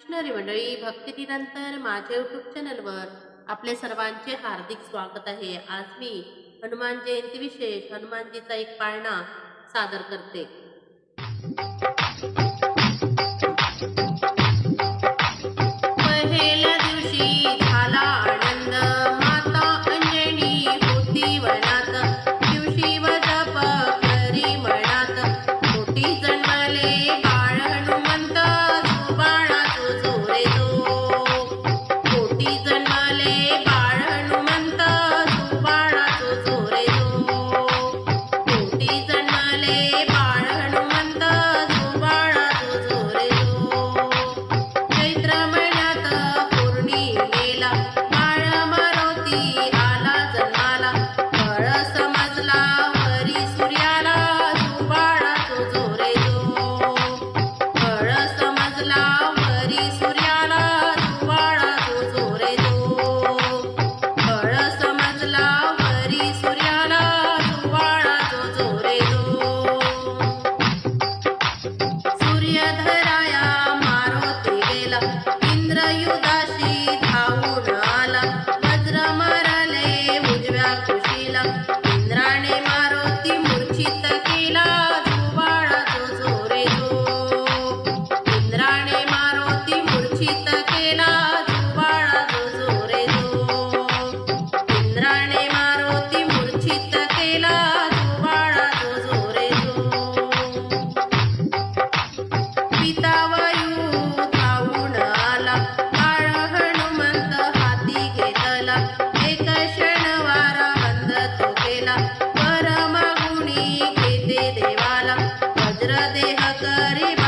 कृष्णरी मंडळी भक्ती निरंतर माझ्या युट्यूब चॅनलवर आपले सर्वांचे हार्दिक स्वागत आहे. आज मी हनुमान जयंती विशेष हनुमानजीचा एक पाळणा सादर करते. दिवशी झाला घरी मनात मोठी रे Hari Bhagavan.